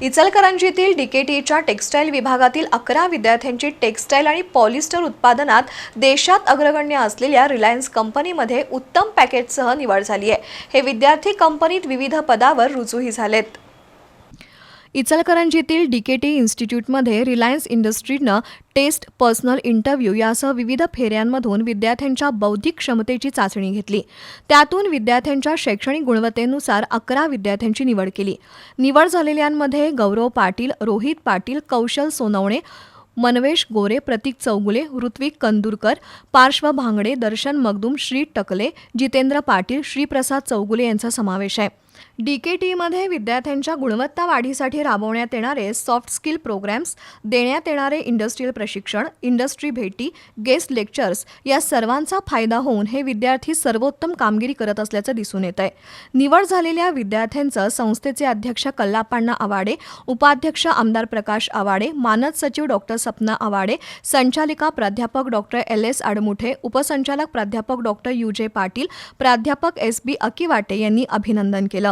इचलकरंजीतील डीकेटीच्या textile विभागातील अकरा विद्यार्थ्यांची टेक्स्टाईल आणि पॉलिस्टर उत्पादनात देशात अग्रगण्य असलेल्या रिलायन्स कंपनीमध्ये उत्तम पॅकेजसह निवड झाली आहे. हे विद्यार्थी कंपनीत विविध पदावर रुजूही झालेत. इचलकरंजीतील डीकेटी इन्स्टिट्यूटमध्ये रिलायन्स इंडस्ट्रीनं टेस्ट पर्सनल इंटरव्ह्यू यासह विविध फेऱ्यांमधून विद्यार्थ्यांच्या बौद्धिक क्षमतेची चाचणी घेतली. त्यातून विद्यार्थ्यांच्या शैक्षणिक गुणवत्तेनुसार अकरा विद्यार्थ्यांची निवड केली. निवड झालेल्यांमध्ये गौरव पाटील रोहित पाटील कौशल सोनवणे मनवेश गोरे प्रतीक चौगुले ऋत्विक कंदुरकर पार्श्व भांगडे दर्शन मगदूम श्री टकले जितेंद्र पाटील श्रीप्रसाद चौगुले यांचा समावेश आहे. डीकेटीमध्ये विद्यार्थ्यांच्या गुणवत्ता वाढीसाठी राबवण्यात येणारे सॉफ्ट स्किल प्रोग्रॅम्स देण्यात येणारे इंडस्ट्रीयल प्रशिक्षण इंडस्ट्री भेटी गेस्ट लेक्चर्स या सर्वांचा फायदा होऊन हे विद्यार्थी सर्वोत्तम कामगिरी करत असल्याचं दिसून येत आहे. निवड झालेल्या विद्यार्थ्यांचं संस्थेचे अध्यक्ष कल्लापाण्णा आवाडे उपाध्यक्ष आमदार प्रकाश आवाडे मानद सचिव डॉक्टर सपना आवाडे संचालिका प्राध्यापक डॉक्टर एल एस आडमुठे उपसंचालक प्राध्यापक डॉक्टर यू जे पाटील प्राध्यापक एस बी अकिवाटे यांनी अभिनंदन केलं.